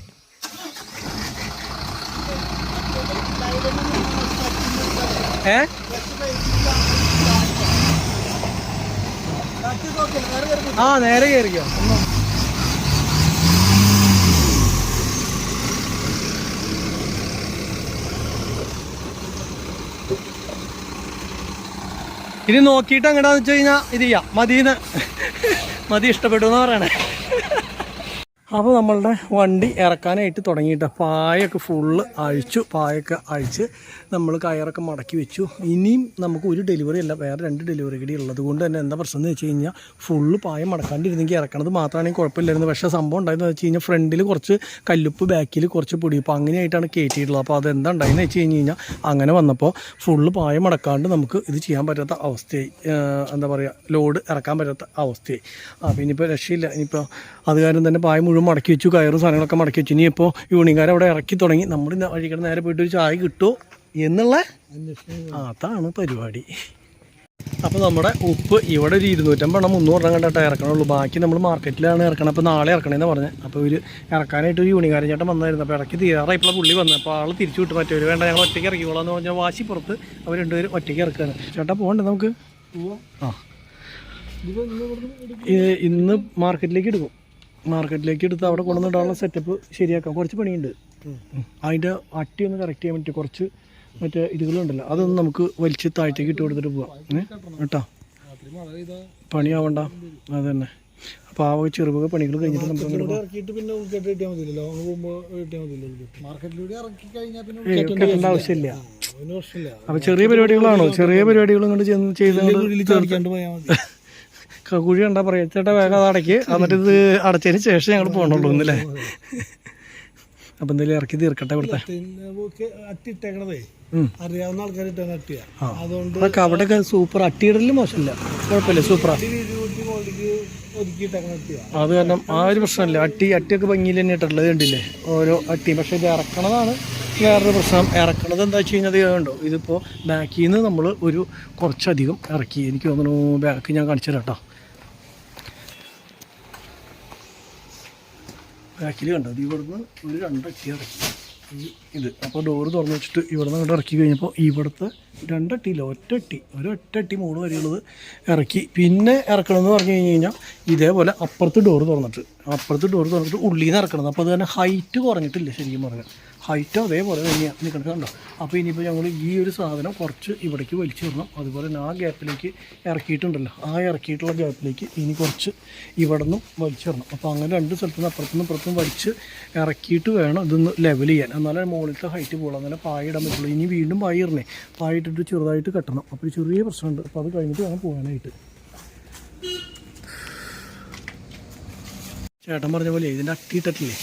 ആ നേരെ കയറിക്കോ ഇനി നോക്കിയിട്ട് എങ്ങടാന്ന് വെച്ച് കഴിഞ്ഞാൽ ഇത് ചെയ്യാം. മതിന്ന്. മതി ഇഷ്ടപ്പെട്ടു എന്ന് പറയണേ. അപ്പോൾ നമ്മളുടെ വണ്ടി ഇറക്കാനായിട്ട് തുടങ്ങിയിട്ട്. പായൊക്കെ ഫുള്ള് അഴിച്ചു പായൊക്കെ അഴിച്ച് നമ്മൾ കയറൊക്കെ മടക്കി വെച്ചു. ഇനിയും നമുക്ക് ഒരു ഡെലിവറി അല്ല വേറെ രണ്ട് ഡെലിവറി കൂടി ഉള്ളത് കൊണ്ട് തന്നെ എന്താ പ്രശ്നം എന്ന് വെച്ച് കഴിഞ്ഞാൽ ഫുള്ള് പായ മടക്കാണ്ടിരുന്നെങ്കിൽ ഇറക്കണത് മാത്രമാണെങ്കിൽ കുഴപ്പമില്ലായിരുന്നു. പക്ഷേ സംഭവം ഉണ്ടായെന്ന് വെച്ച് കഴിഞ്ഞാൽ ഫ്രണ്ടിൽ കുറച്ച് കല്ലുപ്പ് ബാക്കിൽ കുറച്ച് പൊടി അപ്പോൾ അങ്ങനെയായിട്ടാണ് കയറ്റിയിട്ടുള്ളത് അപ്പോൾ അതെന്താ ഉണ്ടായെന്ന് വെച്ച് കഴിഞ്ഞ് കഴിഞ്ഞാൽ അങ്ങനെ വന്നപ്പോൾ ഫുള്ള് പായ മടക്കാണ്ട് നമുക്ക് ഇത് ചെയ്യാൻ പറ്റാത്ത അവസ്ഥയായി. എന്താ പറയുക ലോഡ് ഇറക്കാൻ പറ്റാത്ത അവസ്ഥയായി. അപ്പോൾ ഇനിയിപ്പോൾ രക്ഷയില്ല. ഇനിയിപ്പോൾ അത് കാരണം തന്നെ പായ മുഴുവൻ മടക്കി വെച്ചു കയറും സാധനങ്ങളൊക്കെ മടക്കി വെച്ചു. ഇനിയിപ്പോൾ യൂണിക്കാർ അവിടെ ഇറക്കി തുടങ്ങി നമ്മൾ വഴിക്കടെ നേരെ പോയിട്ട് ഒരു ചായ കിട്ടുമോ എന്നുള്ള അതാണ് പരിപാടി. അപ്പോൾ നമ്മുടെ ഉപ്പ് ഇവിടെ ഒരു ഇരുന്നൂറ്റമ്പെണ്ണം മുന്നൂറ് എണ്ണം കണ്ടിട്ട് ഇറക്കണുള്ളൂ. ബാക്കി നമ്മൾ മാർക്കറ്റിലാണ് ഇറക്കണം അപ്പോൾ നാളെ ഇറക്കണമെന്ന് പറഞ്ഞത് അപ്പോൾ ഒരു ഇറക്കാനായിട്ട് ഒരു യൂണികാരൻ ചേട്ടൻ വന്നായിരുന്നു. അപ്പോൾ ഇറക്കി തീരാറായപ്പോൾ പുള്ളി വന്നത് അപ്പോൾ ആൾ തിരിച്ചു വിട്ടു. മറ്റൊരു വേണ്ട ഞങ്ങൾ ഒറ്റയ്ക്ക് ഇറക്കിക്കോളാം എന്ന് പറഞ്ഞാൽ വാശി പുറത്ത് അവർ രണ്ടുപേരും ഒറ്റയ്ക്ക് ഇറക്കുകയാണ് ചേട്ടാ പോകണ്ടേ നമുക്ക്? ആ. ഇന്ന് മാർക്കറ്റിലേക്ക് എടുക്കും. മാർക്കറ്റിലേക്ക് എടുത്ത് അവിടെ കൊണ്ടുവന്നിടാനുള്ള സെറ്റപ്പ് ശരിയാക്കാം. കുറച്ച് പണിയുണ്ട്. അതിന്റെ അട്ടി ഒന്ന് കറക്റ്റ് ചെയ്യാൻ പറ്റും കുറച്ച് മറ്റേ ഇതുകളുണ്ടല്ലോ അതൊന്നും നമുക്ക് വലിച്ച് താഴത്തേക്ക് ഇട്ട് കൊടുത്തിട്ട് പോവാം? കേട്ടോ? പണിയാവണ്ട. അത് തന്നെ അപ്പോൾ ആ ചെറുപക പണികൾ കഴിഞ്ഞിട്ട് നമുക്ക്. ഇറക്കിയിട്ട് പിന്നെ ഉൾക്കെട്ട് കിട്ടിയാൽ മതിയല്ലോ. അങ്ങ് പോകുമ്പോൾ കിട്ടിയാൽ മതിയല്ലോ മാർക്കറ്റിലൂടെ ഇറക്കി കഴിഞ്ഞാൽ പിന്നെ ഏയ്, കെട്ടേണ്ട ആവശ്യമില്ല. അപ്പൊ അപ്പോൾ ചെറിയ പരിപാടികളാണോ? ചെറിയ പരിപാടികൾ കൊണ്ട് ചെന്ന് ചെയ്ത് അടിക്കാണ്ട് പോയാൽ മതി. കുഴി കണ്ടാ പറയാ ചേട്ടാ വേഗം അത് അടയ്ക്ക്. എന്നിട്ട് ഇത് അടച്ചതിന് ശേഷം ഞങ്ങൾ പോകണുള്ളൂ ഒന്നില്ലേ അപ്പം എന്തായാലും ഇറക്കി തീർക്കട്ടെ ഇവിടുത്തെ. അട്ടിട്ടേക്കണതേ. അറിയാവുന്ന ആൾക്കാരിട്ടാണ് അട്ടിയ. അതുകൊണ്ട് അതൊക്കെ അവിടെയൊക്കെ സൂപ്പർ. അട്ടിയിടലും മോശമില്ല കുഴപ്പമില്ല സൂപ്പറാ. അത് കാരണം ആ ഒരു പ്രശ്നമില്ല. അട്ടി അട്ടിയൊക്കെ ഭംഗിയിൽ തന്നെ ഇട്ടുള്ളത് കണ്ടില്ലേ? ഓരോ അട്ടി. പക്ഷേ ഇത് ഇറക്കണതാണ് വേറൊരു പ്രശ്നം. ഇറക്കണത് എന്താ വെച്ച് കഴിഞ്ഞാൽ അത് കണ്ടോ? ഇതിപ്പോൾ ബാക്കിൽ നിന്ന് നമ്മൾ ഒരു കുറച്ചധികം ഇറക്കി. എനിക്ക് തോന്നുന്നു ബാക്ക് ഞാൻ കാണിച്ചു തരാം കേട്ടോ. ബാക്കിൽ കണ്ടോ? ഇത് ഇവിടുന്ന് ഒരു രണ്ടട്ടി ഇറക്കി. ഈ ഇത്. അപ്പോൾ ഡോറ് തുറന്ന് വെച്ചിട്ട് ഇവിടുന്ന് അങ്ങോട്ട് ഇറക്കി കഴിഞ്ഞപ്പോൾ ഇവിടുത്തെ രണ്ടട്ടിയില്ല ഒറ്റട്ടി. ഒരു ഒറ്റട്ടി മൂന്ന് വരെയുള്ളത് ഇറക്കി. പിന്നെ ഇറക്കണമെന്ന് പറഞ്ഞു കഴിഞ്ഞ് കഴിഞ്ഞാൽ ഇതേപോലെ അപ്പുറത്ത് ഡോറ് തുറന്നിട്ട്. അപ്പുറത്ത് ഡോറ് തുറന്നിട്ട് ഉള്ളിൽ നിന്ന് ഇറക്കണം. അപ്പോൾ അത് തന്നെ ഹൈറ്റ് കുറഞ്ഞിട്ടില്ല ശരിക്കും പറഞ്ഞാൽ ഹൈറ്റ് അതേപോലെ തന്നെയാണ് നിൽക്കുന്നത് കണ്ടോ അപ്പോൾ ഇനിയിപ്പോൾ ഞങ്ങൾ ഈ ഒരു സാധനം കുറച്ച് ഇവിടേക്ക് വലിച്ചു തരണം അതുപോലെ തന്നെ ആ ഗ്യാപ്പിലേക്ക് ഇറക്കിയിട്ടുണ്ടല്ലോ. ആ ഇറക്കിയിട്ടുള്ള ഗ്യാപ്പിലേക്ക് ഇനി കുറച്ച് ഇവിടെ നിന്നും വലിച്ചു തരണം അപ്പോൾ അങ്ങനെ രണ്ട് സ്ഥലത്തു നിന്ന് അപ്പുറത്തുനിന്നും ഇപ്പുറത്തും വലിച്ച് ഇറക്കിയിട്ട് വേണം ഇതൊന്ന് ലെവൽ ചെയ്യാൻ. എന്നാലേ മുകളിലത്തെ ഹൈറ്റ് പോകുള്ളൂ അങ്ങനെ പായ ഇടാൻ പറ്റുള്ളൂ. ഇനി വീണ്ടും പായ ഇടണേ. പായ ഇട്ടിട്ട് ചെറുതായിട്ട് കെട്ടണം. അപ്പോൾ ചെറിയ പ്രശ്നമുണ്ട്. അപ്പോൾ അത് കഴിഞ്ഞിട്ട് വേണം പോകാനായിട്ട്. ചേട്ടൻ പറഞ്ഞ പോലെ ഇതിന്റെ അട്ടിയിട്ടില്ലേ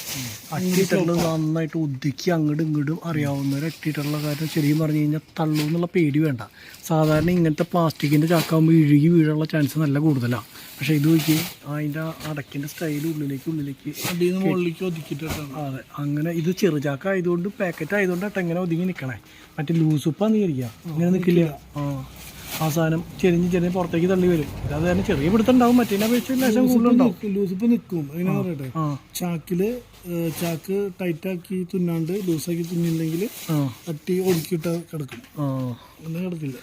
അട്ടിയിട്ടിട്ടുള്ളത് നന്നായിട്ട് ഒതുക്കി അങ്ങോട്ടും ഇങ്ങോട്ടും അറിയാവുന്ന ഒരു അട്ടിയിട്ടുള്ള കാര്യം ശരിക്കും പറഞ്ഞു കഴിഞ്ഞാൽ തള്ളു എന്നുള്ള പേടി വേണ്ട. സാധാരണ ഇങ്ങനത്തെ പ്ലാസ്റ്റിക്കിന്റെ ചാക്കാകുമ്പോൾ ഇഴുകി വീഴാനുള്ള ചാൻസ് നല്ല കൂടുതലാണ് പക്ഷെ ഇത് നോക്കി അതിന്റെ അടക്കിന്റെ സ്റ്റൈൽ ഉള്ളിലേക്ക് ഉള്ളിലേക്ക് മുകളിലേക്ക് ഒതുക്കിയിട്ടാണ് അതെ അങ്ങനെ ഇത് ചെറുചാക്ക ആയതുകൊണ്ട് പാക്കറ്റ് ആയതുകൊണ്ട് അട്ടെങ്ങനെ ഒതുങ്ങി നിൽക്കണേ മറ്റേ ലൂസ് ഉപ്പാന്ന് വിചാരിക്കുക ഇങ്ങനെ നിൽക്കില്ല ആ. ആ സാധനം ചെരിഞ്ഞ് ചെരിഞ്ഞ് പുറത്തേക്ക് തള്ളി വരും. അത് തന്നെ ചെറിയ പിടുത്തുണ്ടാവും മറ്റേ അപേക്ഷിച്ച് ലേശം കൂടുതലുണ്ടാവും. ലൂസിപ്പ് നിൽക്കും അതിനെ പറയട്ടെ. ചാക്കിൽ ചാക്ക് ടൈറ്റാക്കി തുന്നാണ്ട് ലൂസാക്കി തുന്നില്ലെങ്കിൽ തട്ടി അട്ടി ഒതുക്കിയിട്ട് കിടക്കും. ഒന്നും അങ്ങനെ കിടക്കില്ല.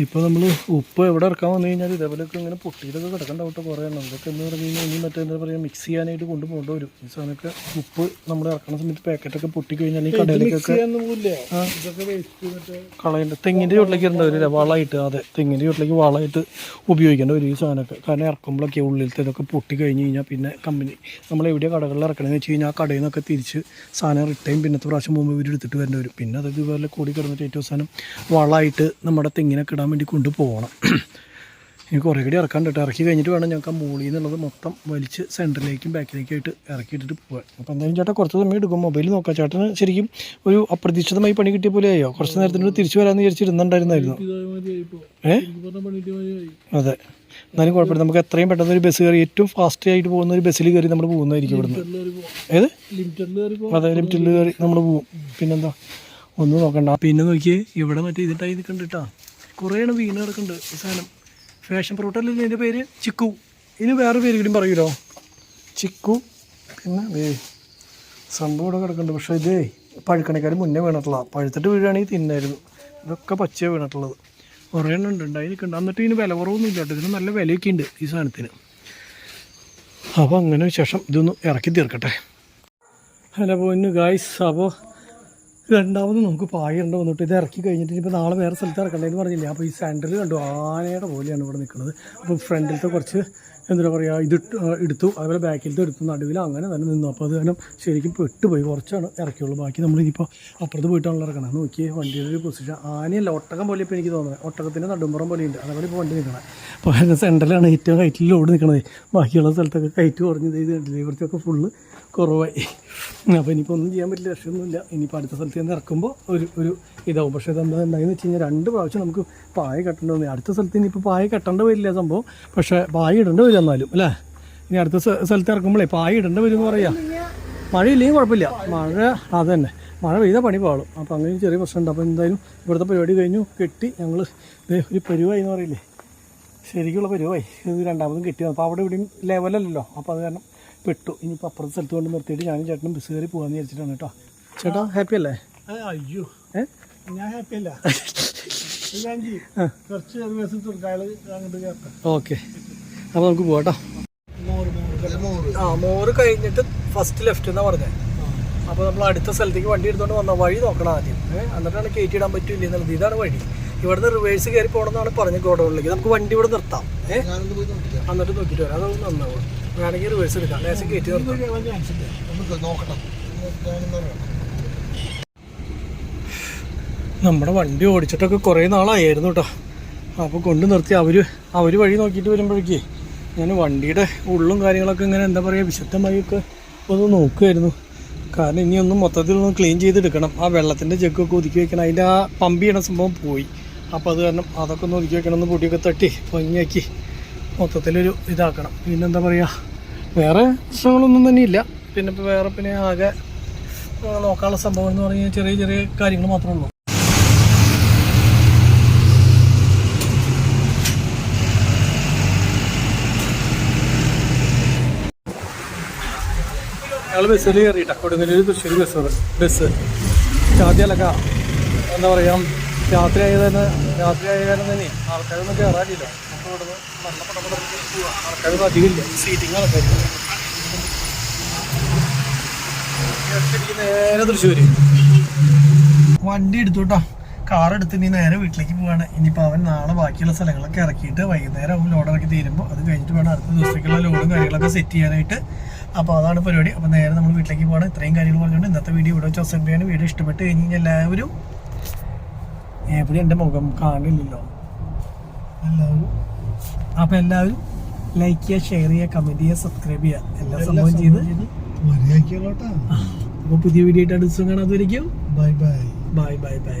ഇപ്പോൾ നമ്മൾ ഉപ്പ് എവിടെ ഇറക്കാൻ വന്നു കഴിഞ്ഞാൽ ഇതേപോലെയൊക്കെ ഇങ്ങനെ പൊട്ടിയിട്ടൊക്കെ കിടക്കേണ്ട കേട്ടോ കുറേ എണ്ണം. ഇതൊക്കെ എന്ന് പറഞ്ഞു കഴിഞ്ഞാൽ ഇനി മറ്റേ എന്താ പറയുക മിക്സ് ചെയ്യാനായിട്ട് കൊണ്ടുപോകേണ്ട വരും. ഈ സാധനമൊക്കെ ഉപ്പ് നമ്മൾ ഇറക്കുന്ന സമയത്ത് പാക്കറ്റൊക്കെ പൊട്ടിക്കഴിഞ്ഞാൽ ഈ കടയിലേക്കൊക്കെ കളയേണ്ട. തെങ്ങിന്റെ ചോട്ടിലേക്ക് ഇടേണ്ടി വരില്ല. വളമായിട്ട് അതെ. തെങ്ങിന്റെ ചോട്ടിലേക്ക് വളമായിട്ട് ഉപയോഗിക്കേണ്ട വരും ഈ സാധനമൊക്കെ. കാരണം ഇറക്കുമ്പോഴൊക്കെ ഉള്ളിലത്തെ ഇതൊക്കെ പൊട്ടി കഴിഞ്ഞ് കഴിഞ്ഞാൽ പിന്നെ കമ്പനി നമ്മൾ എവിടെ കടകളിൽ ഇറക്കണമെന്ന് വെച്ച് കഴിഞ്ഞാൽ ആ കടയിൽ നിന്നൊക്കെ തിരിച്ച് സാധനം റിട്ടേൺ പിന്നത്തെ പ്രാവശ്യം മുമ്പ് ഇവർ എടുത്തിട്ട് വരേണ്ടി വരും. പിന്നെ അതൊക്കെ ഇതുപോലെ കൂടി കിടന്നിട്ട് ഏറ്റവും സാധനം വളമായിട്ട് നമ്മുടെ തെങ്ങിനൊക്കെ ഇടാൻ വേണ്ടി കൊണ്ടുപോകണം. ഇനി കുറേ കൂടി ഇറക്കാൻ കേട്ടോ. ഇറക്കി കഴിഞ്ഞിട്ട് വേണം ഞങ്ങൾക്ക് ആ മുകളിൽ നിന്നുള്ളത് മൊത്തം വലിച്ച് സെന്ററിലേക്കും ബാക്കിലേക്കായിട്ട് ഇറക്കിയിട്ടിട്ട് പോകാൻ അപ്പോൾ എന്തായാലും ചേട്ടാ കുറച്ച് സമയം എടുക്കും. മൊബൈൽ നോക്കാം. ചേട്ടന് ശരിക്കും ഒരു അപ്രതീക്ഷിതമായി പണി കിട്ടിയ പോലെ ആയോ? കുറച്ച് നേരത്തിനോട് തിരിച്ചു വരാമെന്ന് വിചാരിച്ചിരുന്നുണ്ടായിരുന്നായിരുന്നു. ഏ? അതെ. എന്നാലും കുഴപ്പമില്ല. നമുക്ക് എത്രയും പെട്ടെന്ന് ഒരു ബസ് കയറി ഏറ്റവും ഫാസ്റ്റ് ആയിട്ട് പോകുന്ന ഒരു ബസ്സിൽ കയറി നമ്മൾ പോകുന്നതായിരിക്കും ഇവിടുന്ന്. ഏത്? അതെ ലിമിറ്റിൽ കയറി നമ്മൾ പോകും പിന്നെന്താ? ഒന്ന് നോക്കണ്ട. പിന്നെ നോക്കിയേ ഇവിടെ മറ്റേ ഇതിട്ടായി നിൽക്കണ്ട കേട്ടോ കുറേ എണ്ണം വീണ് കിടക്കുന്നുണ്ട് ഈ സാധനം. ഫാഷൻ ഫ്രൂട്ടല്ലേ ഇതിന്റെ പേര്? ചിക്കു. ഇനി വേറെ പേര് കൂടി പറയൂലോ? ചിക്കു. പിന്നെ ദേ സംഭവം ഇവിടെ കിടക്കുന്നുണ്ട് പക്ഷേ ഇതേ പഴുക്കണക്കാർ മുന്നേ വീണിട്ടുള്ള പഴുത്തിട്ട് വീഴുകയാണെങ്കിൽ തിന്നായിരുന്നു. ഇതൊക്കെ പച്ചയാണ് വീണിട്ടുള്ളത്. കുറേ എണ്ണം ഉണ്ട് ഉണ്ടായിരിക്കുന്നുണ്ട് എന്നിട്ട് ഇതിന് വില കുറവൊന്നും ഇല്ല കേട്ടോ. ഇതിന് നല്ല വിലയൊക്കെ ഉണ്ട് ഈ സാധനത്തിന്. അപ്പോൾ അങ്ങനെ ശേഷം ഇതൊന്ന് ഇറക്കി തീർക്കട്ടെ. ഹലോ പൊന്നു ഗായ്സ് അപ്പോൾ രണ്ടാമത് നമുക്ക് പായുണ്ട് വന്നിട്ട് ഇത് ഇറക്കി കഴിഞ്ഞിട്ട് ഇപ്പോൾ നാളെ വേറെ സ്ഥലത്ത് ഇറക്കണ്ടേന്ന് പറഞ്ഞില്ലേ? അപ്പോൾ ഈ സെന്ററിൽ കണ്ടു ആനയുടെ പോലെയാണ് ഇവിടെ നിൽക്കുന്നത് അപ്പോൾ ഫ്രണ്ടിലത്തെ കുറച്ച് എന്താ പറയുക ഇത് എടുത്തു. അതുപോലെ ബാക്കിലത്തെ എടുത്തു. നടുവിൽ അങ്ങനെ തന്നെ നിന്നു. അപ്പോൾ അത് കാരണം ശരിക്കും പെട്ട് പോയി കുറച്ചാണ് ഇറക്കിയുള്ളൂ. ബാക്കി നമ്മൾ ഇനിയിപ്പോൾ അപ്പുറത്ത് പോയിട്ടാണല്ലോ ഇറക്കണം. നോക്കിയേ വണ്ടിയുടെ ഒരു പൊസിഷൻ ആനയല്ല ഒട്ടകം പോലെ ഇപ്പോൾ എനിക്ക് തോന്നുന്നത്. ഒട്ടകത്തിന്റെ നടുമ്പുറം പോലെ ഉണ്ട്. അതേപോലെ ഇപ്പോൾ വണ്ടി നിൽക്കണം അപ്പോൾ സെന്ററിലാണ് ഏറ്റവും ഹൈറ്റിൽ ലോഡ് നിൽക്കണത് ബാക്കിയുള്ള സ്ഥലത്തൊക്കെ കയറ്റ് കുറഞ്ഞത് ഇത് കണ്ടില്ലേ ഇവിടുത്തെയൊക്കെ ഫുള്ള് കുറവായി. അപ്പോൾ ഇനിയിപ്പോൾ ഒന്നും ചെയ്യാൻ പറ്റില്ല രക്ഷയൊന്നുമില്ല. ഇനിയിപ്പോൾ അടുത്ത സ്ഥലത്ത് നിന്ന് ഇറക്കുമ്പോൾ ഒരു ഒരു ഇതാവും. പക്ഷേ ഇതെന്താ ഉണ്ടായെന്ന് വെച്ച് കഴിഞ്ഞാൽ രണ്ട് പ്രാവശ്യം നമുക്ക് പായ കെട്ടേണ്ടി അടുത്ത സ്ഥലത്ത് ഇനിയിപ്പോൾ പായ കെട്ടേണ്ട വരില്ല സംഭവം. പക്ഷേ പായ ഇടേണ്ടി വരും എന്നാലും അല്ലേ? ഇനി അടുത്ത സ്ഥ- സ്ഥലത്ത് ഇറക്കുമ്പോഴേ പായ ഇടേണ്ടി വരും എന്ന് പറയാം. മഴയില്ലെങ്കിൽ കുഴപ്പമില്ല. മഴ അത് തന്നെ മഴ പെയ്താൽ പണി പാളും. അപ്പോൾ അങ്ങനെ ചെറിയ പ്രശ്നമുണ്ട്. അപ്പോൾ എന്തായാലും ഇവിടുത്തെ പരിപാടി കഴിഞ്ഞു. കെട്ടി ഞങ്ങൾ ഒരു പരിവായി എന്ന് പറയില്ലേ? ശരിക്കുള്ള പരിവായി. ഇത് രണ്ടാമതും കെട്ടി അപ്പോൾ അവിടെ ഇവിടെയും ലെവലല്ലല്ലോ അപ്പോൾ അത് കാരണം പെട്ടു. ഇനിയിപ്പോൾ അപ്പുറത്തെ സ്ഥലത്ത് കൊണ്ട് നിർത്തിയിട്ട് ഞാനും ചേട്ടനും ബസ് കയറി പോകാമെന്ന് വിചാരിച്ചിട്ടാണ് കേട്ടോ. ചേട്ടാ ഹാപ്പി അല്ലേ? അയ്യോ. ഞാൻ ഹാപ്പി അല്ല. കുറച്ച് ഓക്കെ. അപ്പോൾ നമുക്ക് പോകട്ടോ ആ മോറ് കഴിഞ്ഞിട്ട് ഫസ്റ്റ് ലെഫ്റ്റ് എന്നാ പറഞ്ഞത് അപ്പോൾ നമ്മൾ അടുത്ത സ്ഥലത്തേക്ക് വണ്ടി എടുത്തുകൊണ്ട് വന്ന വഴി നോക്കണം ആദ്യം. ഏഹ് എന്നിട്ടാണ് കയറ്റി ഇടാൻ പറ്റില്ല എന്നുള്ളത്. ഇതാണ് വഴി. ഇവിടുന്ന് റിവേഴ്സ് കയറി പോകണമെന്നാണ് പറഞ്ഞത് ഗോഡൗണിലേക്ക്. നമുക്ക് വണ്ടി ഇവിടെ നിർത്താം. ഏഹ് എന്നിട്ട് നോക്കിയിട്ട് വരാം. അതൊന്നും നന്നാവും? വേണമെങ്കിൽ റിവേഴ്സ് എടുക്കാം. ലേശം കയറ്റി നമുക്ക് നോക്കണം. നമ്മുടെ വണ്ടി ഓടിച്ചിട്ടൊക്കെ കുറേ നാളായിരുന്നു കേട്ടോ അപ്പോൾ കൊണ്ട് നിർത്തി. അവർ അവർ വഴി നോക്കിയിട്ട് വരുമ്പോഴേക്കേ ഞാൻ വണ്ടിയുടെ ഉള്ളും കാര്യങ്ങളൊക്കെ ഇങ്ങനെ എന്താ പറയുക വിശദമായൊക്കെ ഒന്ന് നോക്കുമായിരുന്നു കാരണം ഇനിയൊന്നും ഒന്ന് മൊത്തത്തിൽ ഒന്ന് ക്ലീൻ ചെയ്തെടുക്കണം. ആ വെള്ളത്തിന്റെ ജഗ്ഗൊക്കെ ഒതുക്കി വെക്കണം. അതിന്റെ ആ പമ്പ് ചെയ്യണ സംഭവം പോയി. അപ്പോൾ അത് കാരണം അതൊക്കെ ഒന്ന് ഒതുക്കി വെക്കണം. ഒന്ന് പൊടിയൊക്കെ തട്ടി ഭംഗിയാക്കി മൊത്തത്തിലൊരു ഇതാക്കണം. പിന്നെന്താ പറയുക വേറെ പ്രശ്നങ്ങളൊന്നും തന്നെ ഇല്ല. പിന്നെ ഇപ്പോൾ വേറെ പിന്നെ ആകെ നോക്കാനുള്ള സംഭവം എന്ന് പറഞ്ഞാൽ ചെറിയ ചെറിയ കാര്യങ്ങൾ മാത്രമേ ഉള്ളൂ. ഞങ്ങൾ ബസ്സിൽ കയറിയിട്ടാ കൊടുങ്ങല്ലൂർ തൃശ്ശൂർ ബസ് ബസ് ആദ്യമല്ലക്ക എന്താ പറയുക രാത്രി ആയത് തന്നെ രാത്രി ആയ കാരണം തന്നെ ആൾക്കാരൊന്നും കയറാനില്ല വണ്ടി എടുത്തുട്ടോ. കാർ എടുത്ത് ഇനി നേരെ വീട്ടിലേക്ക് പോവാണ്. ഇനിയിപ്പോൾ അവൻ നാളെ ബാക്കിയുള്ള സ്ഥലങ്ങളൊക്കെ ഇറക്കിയിട്ട് വൈകുന്നേരം അവൻ ലോഡ് ഇറക്കി തീരുമ്പോൾ അത് കഴിഞ്ഞിട്ട് വേണം അടുത്ത ദിവസത്തേക്കുള്ള ലോഡും കാര്യങ്ങളൊക്കെ സെറ്റ് ചെയ്യാനായിട്ട്. അപ്പോൾ അതാണ് പരിപാടി. അപ്പോൾ നേരെ നമ്മൾ വീട്ടിലേക്ക് പോകണം ഇത്രയും കാര്യങ്ങൾ പറഞ്ഞുകൊണ്ട് ഇന്നത്തെ വീഡിയോ ഇവിടെ വെച്ച് അവസാനം വീഡിയോ ഇഷ്ടപ്പെട്ട് കഴിഞ്ഞ് കഴിഞ്ഞാൽ എല്ലാവരും എവിടെ എന്റെ മുഖം കാണില്ലല്ലോ. എല്ലാവരും അപ്പോൾ എല്ലാവരും ലൈക്ക് ചെയ്യുക ഷെയർ ചെയ്യുക കമന്റ് ചെയ്യുക സബ്സ്ക്രൈബ് ചെയ്യുക. എല്ലാ സംഭവം ചെയ്ത് അപ്പോൾ പുതിയ വീഡിയോ ആയിട്ട് അടുത്ത കാണാൻ bye bye bye bye bye